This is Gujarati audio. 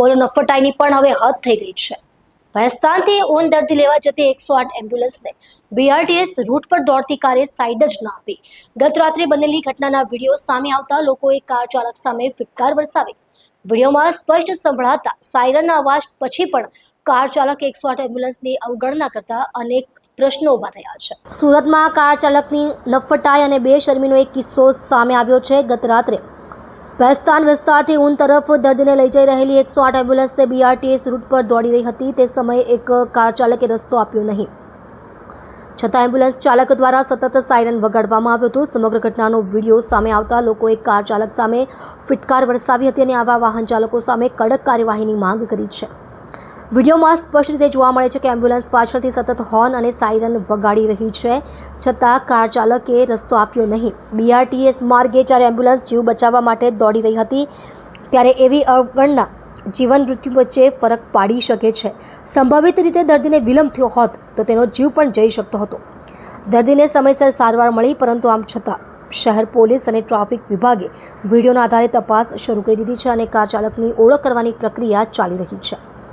બોલો નફટાઈની પણ હવે હદ થઈ ગઈ છે. ભયસ્થાનથી ઓન દર્દી લેવા જતી એકસો આઠ એમ્બ્યુલન્સને બીઆરટીએસ રૂટ પર દોડતી કારે સાઈડ જ ન આપી. ગત રાત્રે બનેલી ઘટનાના વીડિયો સામે આવતા લોકોએ કાર ચાલક સામે ફિટકાર વરસાવી. વિડીયોમાં સ્પષ્ટ સંભળાતા સાયરનના અવાજ પછી પણ કાર ચાલક એકસો આઠ એમ્બ્યુલન્સની અવગણના કરતા અનેક પ્રશ્નો ઊભા થયા છે. સુરતમાં કાર ચાલકની નફટાઈ અને બેશરમીનો એક કિસ્સો સામે આવ્યો છે. ગત રાત્રે ભેસ્તાન વિસ્તારથી ઊન તરફ દર્દીને લઈ જઈ રહેલી એકસો આઠ એમ્બ્યુલન્સ બીઆરટીએસ રૂટ પર દોડી રહી હતી. તે સમયે એક કાર ચાલકે રસ્તો આપ્યો નહીં. છતાં એમ્બ્યુલન્સ ચાલક દ્વારા સતત સાયરન વગાડવામાં આવ્યું હતું. સમગ્ર ઘટનાનો વીડિયો સામે આવતા લોકોએ કાર ચાલક સામે ફિટકાર વરસાવી હતી અને આવા વાહન ચાલકો સામે કડક કાર્યવાહીની માંગ કરી છે. વિડીયોમાં સ્પષ્ટ રીતે જોવા મળે છે કે એમ્બ્યુલન્સ પાછળથી સતત હોર્ન અને સાયરન વગાડી રહી છે. છતાં કાર ચાલકે રસ્તો આપ્યો નહીં. બીઆરટીએસ માર્ગે જ્યારે એમ્બ્યુલન્સ જીવ બચાવવા માટે દોડી રહી હતી, ત્યારે એવી અવગણના જીવન મૃત્યુ વચ્ચે ફરક પાડી શકે છે. સંભવિત રીતે દર્દીને વિલંબ થયો હોત, તો તેનો જીવ પણ જઈ શકતો હતો. દર્દીને સમયસર સારવાર મળી, પરંતુ આમ છતાં શહેર પોલીસ અને ટ્રાફિક વિભાગે વિડીયોના આધારે તપાસ શરૂ કરી દીધી છે અને કાર ચાલકની ઓળખ કરવાની પ્રક્રિયા ચાલી રહી છે.